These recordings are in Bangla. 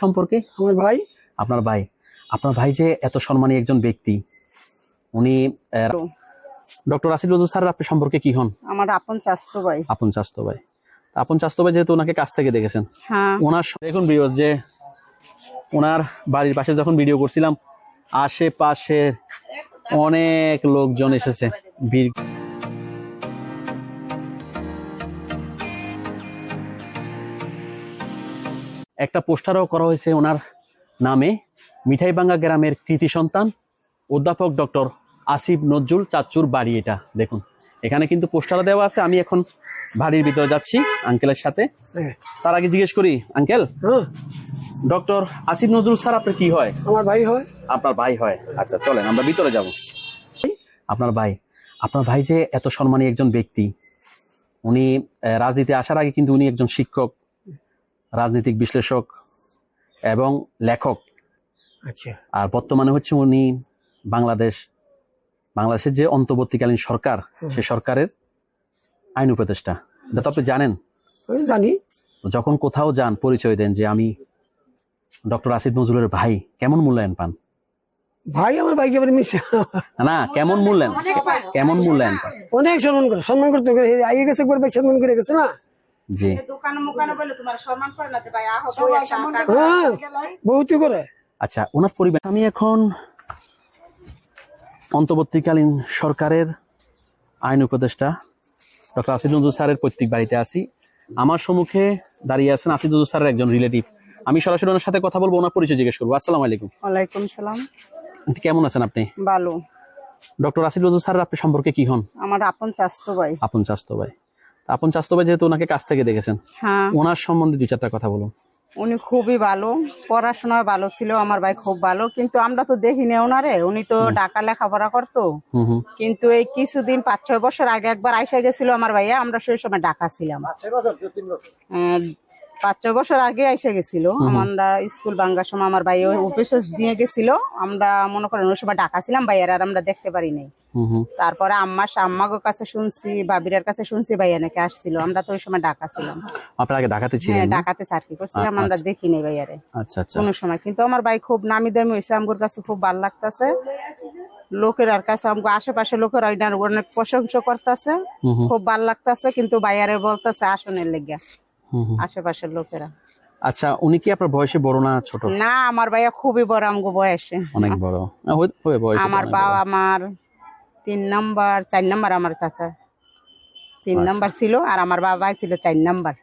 সম্পর্কে? আমার ভাই? আপনার ভাই। আপনার ভাই যে এত সম্মানী একজন ব্যক্তি উনি ডক্টর আসিফ নজরুল স্যার আপনি সম্পর্কে কি হন? আমার আপন চাস্তো ভাই। আপন চাস্তো ভাই। আপন চাস্তো ভাই যেহেতু ওনাকে কাছ থেকে দেখেছেন হ্যাঁ। ওনার দেখুন ভিডিও যে ওনার বাড়ির পাশে যখন ভিডিও করছিলাম আশেপাশে অনেক লোকজন এসেছে। ভিড় একটা পোস্টারও করা হয়েছে ওনার নামে মিঠাইবাঙ্গা গ্রামের কৃতি সন্তান অধ্যাপক ডক্টর আসিফ নজরুল চাচুর বাড়ি এটা দেখুন। এখানে কিন্তু পোস্টার দেওয়া আছে আমি এখন বাড়ির ভিতরে যাচ্ছি আঙ্কেলের সাথে। হ্যাঁ। তার আগে জিজ্ঞেস করি আঙ্কেল? হ্যাঁ, ডক্টর আসিফ নজরুল স্যার আপনার কি হয়? আমার ভাই হয়। আপনার ভাই হয়। আচ্ছা চলেন আমরা ভিতরে যাব। আপনার ভাই আপনার ভাই যে এত সম্মানী একজন ব্যক্তি উনি রাজনীতি আসার আগে কিন্তু উনি একজন শিক্ষক রাজনৈতিক বিশ্লেষক এবং লেখক। আচ্ছা। আর বর্তমানে হচ্ছে উনি বাংলাদেশ বাংলাদেশের যে অন্তর্বর্তীকালীন সরকার সে সরকারের আইন উপদেষ্টা। এটা তো আপনি জানেন? জানি। যখন কোথাও যান পরিচয় দেন যে আমি ডক্টর আসিফ নজরুলের ভাই কেমন মূল্যায়ন পান? ভাই আমার ভাইকে এবারে মিশে না কেমন মূল্যায়ন? কেমন মূল্যায়ন পান? অনেক সম্মান করে সম্মান করতে গেছে একবার ভাই সম্মান করে গেছে না? জি। দোকানে মোকানে বলে তোমার সম্মান করে না যে ভাই আহ হ্যাঁ করে আচ্ছা ওনার পরিবার আমি এখন অন্তর্বর্তীকালীন সরকারের আইন উপদেষ্টা ডক্টর নজরুল স্যারের প্রত্যেক বাড়িতে আছি। আমার সম্মুখে দাঁড়িয়ে আছেন আসিফ নজরুল স্যারের একজন রিলেটিভ। আমি সরাসরি ওনার সাথে কথা বলব ওনার পরিচয় জিজ্ঞেস করব। আসসালামু আলাইকুম। ওয়ালাইকুম সালাম। কেমন আছেন আপনি? ভালো। ডক্টর আসিফ নজরুল স্যারের আপনি সম্পর্কে কি হন? আমার আপন চাস্তো ভাই। আপন চাস্তো ভাই। আপন চাস্তবে যেহেতু ওনাকে কাছ থেকে দেখেছেন হ্যাঁ। ওনার সম্বন্ধে দুই চারটা কথা বলুন। উনি খুবই ভালো পড়াশোনায় ভালো ছিল আমার ভাই খুব ভালো কিন্তু আমরা তো দেখিনি ওনারে উনি তো ঢাকা লেখাপড়া করতো। কিন্তু এই কিছুদিন পাঁচ ছয় বছর আগে একবার আইসা গেছিল আমার ভাইয়া আমরা সেই সময় ডাকা ছিলাম। পাঁচ ছয় বছর আগে আইসা গেছিল। আমরা স্কুল ভাঙ্গার সময় আমার ভাই অফিসে দিয়ে গেছিল। আমরা মনে করেন ওই সময় ঢাকা ছিলাম ভাইয়ার আর আমরা দেখতে পারি নাই। তারপরে আম্মা আম্মাগোর কাছে শুনছি বাবিরার কাছে শুনছি ভাইয়া নাকি আসছিল। আমরা তো ওই সময় ঢাকা ছিলাম। আপনার আগে ঢাকাতে ছিলেন হ্যাঁ না? ঢাকাতে চাকরি করছিলাম আমরা দেখি নাই ভাইয়ারে। আচ্ছা। আচ্ছা কোনো সময়। কিন্তু আমার ভাই খুব নামি দামি হয়েছে আমার কাছে খুব ভালো লাগতেছে। লোকের আর কাছে আমাকে আশেপাশে লোকের অনেক প্রশংসা করতেছে। খুব ভালো লাগতেছে কিন্তু ভাইয়ারে বলতেছে আসনের লেগে। আশেপাশের লোকেরা। আচ্ছা উনি কি আপনার বয়সে বড় না ছোট? না আমার ভাইয়া খুবই বড় আমগো বয়সে। অনেক বড়। হই- বয়সে আমার বাবা আমার তিন নাম্বার চার নাম্বার আমার চাচা। তিন আচ্ছা। নাম্বার ছিল আর আমার বাবা ছিল চার নাম্বার।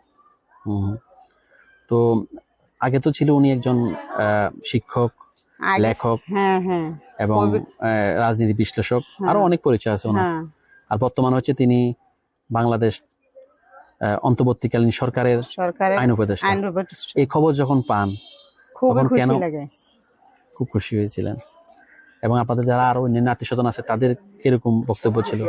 তো আগে তো ছিল উনি একজন শিক্ষক লেখক হ্যাঁ হ্যাঁ। এবং রাজনীতি বিশ্লেষক। আরও অনেক পরিচয় আছে ওনার। হ্যাঁ। আর বর্তমানে হচ্ছে তিনি বাংলাদেশ অন্তর্বর্তীকালীন সরকারের আইন উপদেষ্টা। এই খবর যখন পান খুবই খুশি লাগে। খুব খুশি হয়েছিলেন? এবং আপনাদের যারা আরও অন্যান্য আত্মীয় স্বজন আছে তাদের কীরকম বক্তব্য ছিল?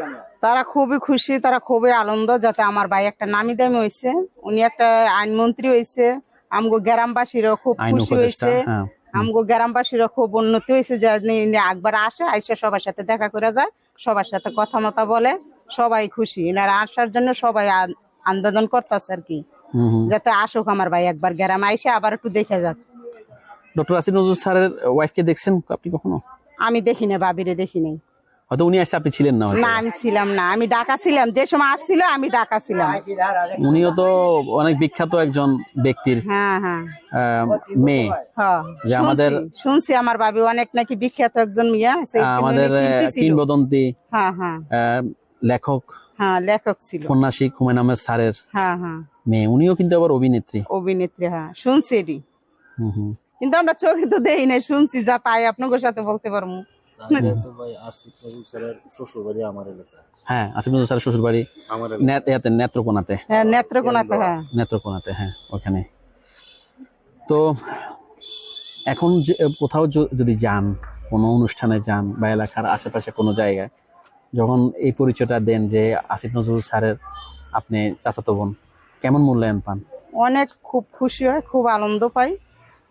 তারা খুবই খুশি তারা খুবই আনন্দ যাতে আমার ভাই একটা নামি দামি হয়েছে। উনি একটা আইনমন্ত্রী হয়েছে। আমগো গ্রামবাসীরও খুব খুশি হয়েছে। হ্যাঁ। আমগো গ্রামবাসীরও খুব উন্নতি হয়েছে যে একবার আসে আইসে সবার সাথে দেখা করে যায় সবার সাথে কথা মতো বলে সবাই খুশি। এনারা আসার জন্য সবাই আন্দোলন করতেছে আর কি। যাতে আসুক আমার ভাই একবার গ্রামে আইসে আবার একটু দেখে যাক। ডক্টর আসিফ নজরুল স্যারের ওয়াইফকে দেখছেন আপনি কখনো? আমি দেখি না বাবিরে দেখি নাই হয়তো উনি আসছে আপনি ছিলেন না না আমি ছিলাম না। আমি ডাকা ছিলাম যে সময় আসছিল আমি ডাকা ছিলাম। উনিও তো অনেক বিখ্যাত একজন ব্যক্তির হ্যাঁ হ্যাঁ। মেয়ে। হ্যাঁ, যে আমাদের- শুনছি, আমার ভাবি অনেক নাকি বিখ্যাত একজন মিয়া আমাদের। কিংবদন্তি হ্যাঁ হ্যাঁ। লেখক। হ্যাঁ লেখক ছিল। কন্যাসী হুমায়ুন আহমেদ স্যারের হ্যাঁ হ্যাঁ। মেয়ে। উনিও কিন্তু আবার অভিনেত্রী। অভিনেত্রী হ্যাঁ। শুনছি এটি। কিন্তু আমরা চোখে তো দেই না শুনছি যা তাই আপনাদের সাথে বলতে পারব। তো ভাই আসিফ নজরুল স্যারের শ্বশুর বাড়ি আমার এলাকা হ্যাঁ আসিফ নজরুল স্যারের শ্বশুর বাড়ি নেত্রকোনাতে। হ্যাঁ নেত্রকোনাতে হ্যাঁ। নেত্রকোনাতে হ্যাঁ ওখানে। তো এখন যে কোথাও যদি যান কোনো অনুষ্ঠানে যান বা এলাকার আশেপাশে কোনো জায়গায় যখন এই পরিচয়টা দেন যে আসিফ নজরুল স্যারের আপনি চাচাতো বোন কেমন মূল্যায়ন পান? অনেক খুব খুশি হয় খুব আনন্দ পাই।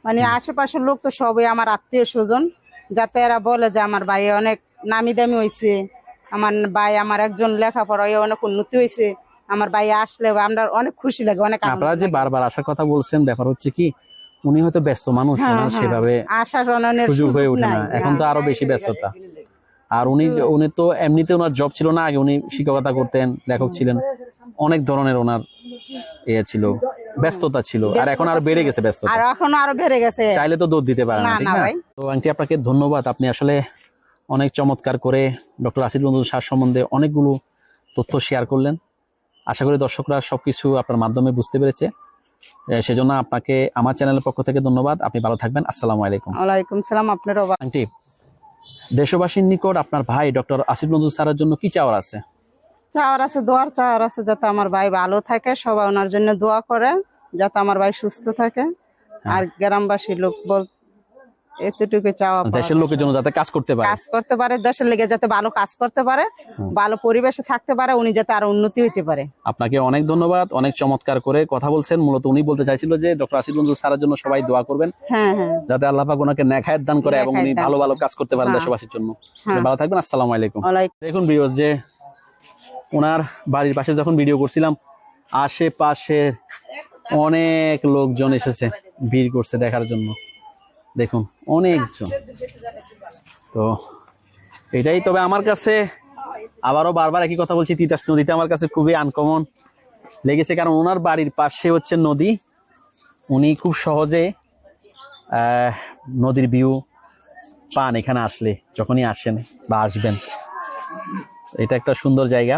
মানে আশেপাশের লোক তো সবই আমার আত্মীয় স্বজন যাতে এরা বলে যে আমার ভাই অনেক নামি দামি হয়েছে আমার ভাই আমার একজন লেখাপড়ায় অনেক উন্নতি হয়েছে আমার ভাই আসলে আমরা অনেক খুশি লাগে অনেক আপনারা যে বারবার আসার কথা বলছেন ব্যাপার হচ্ছে কি উনি হয়তো ব্যস্ত মানুষ হ্যাঁ, হ্যাঁ। সেভাবে আশা রণনের সুযোগ হয়ে ওঠে না। এখন তো আরও বেশি ব্যস্ততা। আর উনি উনি তো এমনিতে ওনার জব ছিল না আগে উনি শিক্ষকতা করতেন লেখক ছিলেন। অনেক ধরনের ওনার ইয়ে ছিল ব্যস্ততা ছিল আর এখন আরও বেড়ে গেছে ব্যস্ততা। আর এখনও আরও বেড়ে গেছে। চাইলে তো দৌড় দিতে পারে না ঠিক না তো আন্টি আপনাকে ধন্যবাদ। আপনি আসলে অনেক চমৎকার করে ডক্টর আসিফ বন্ধু স্যার সম্বন্ধে অনেকগুলো তথ্য শেয়ার করলেন। আশা করি দর্শকরা সবকিছু আপনার মাধ্যমে বুঝতে পেরেছে। সেজন্য আপনাকে আমার চ্যানেলের পক্ষ থেকে ধন্যবাদ। আপনি ভালো থাকবেন। আসসালামু আলাইকুম। ওয়ালাইকুম সালাম আপনারও আন্টি দেশবাসীর নিকট আপনার ভাই ডক্টর আসিফ নজরুল স্যারের জন্য কি চাওয়ার আছে চাওয়ার আছে দোয়ার চাওয়ার আছে যাতে আমার ভাই ভালো থাকে সবাই ওনার জন্য দোয়া করে যাতে আমার ভাই সুস্থ থাকে হ্যাঁ। আর গ্রামবাসীর লোক বল এতটুকু চাওয়া দেশের লোকের জন্য যাতে কাজ করতে পারে। কাজ করতে পারে দেশের লেগে যাতে ভালো কাজ করতে পারে ভালো পরিবেশে থাকতে পারে উনি যাতে আরও উন্নতি হইতে পারে। আপনাকে অনেক ধন্যবাদ অনেক চমৎকার করে কথা বলছেন। মূলত উনি বলতে চাইছিল যে ডক্টর আসিফ নজরুল স্যারের জন্য সবাই দোয়া করবেন। হ্যাঁ হ্যাঁ। যাতে আল্লাহ পাক ওনাকে নেখায়াত দান করে এবং উনি ভালো ভালো কাজ করতে পারেন হ্যাঁ। দেশবাসীর জন্য। হ্যাঁ। ভালো থাকবেন আসসালামু আলাইকুম। দেখুন ভিডিও যে ওনার বাড়ির পাশে যখন ভিডিও করছিলাম আশেপাশে অনেক লোকজন এসেছে ভিড় করছে দেখার জন্য। দেখুন অনেকজন তো এটাই তবে আমার কাছে আবারও বারবার একই কথা বলছি, তিতাস নদীতে আমার কাছে খুবই আনকমন লেগেছে, কারণ ওনার বাড়ির পাশে হচ্ছে নদী। উনি খুব সহজে নদীর ভিউ পান এখানে আসলে, যখনই আসেন বা আসবেন। এটা একটা সুন্দর জায়গা।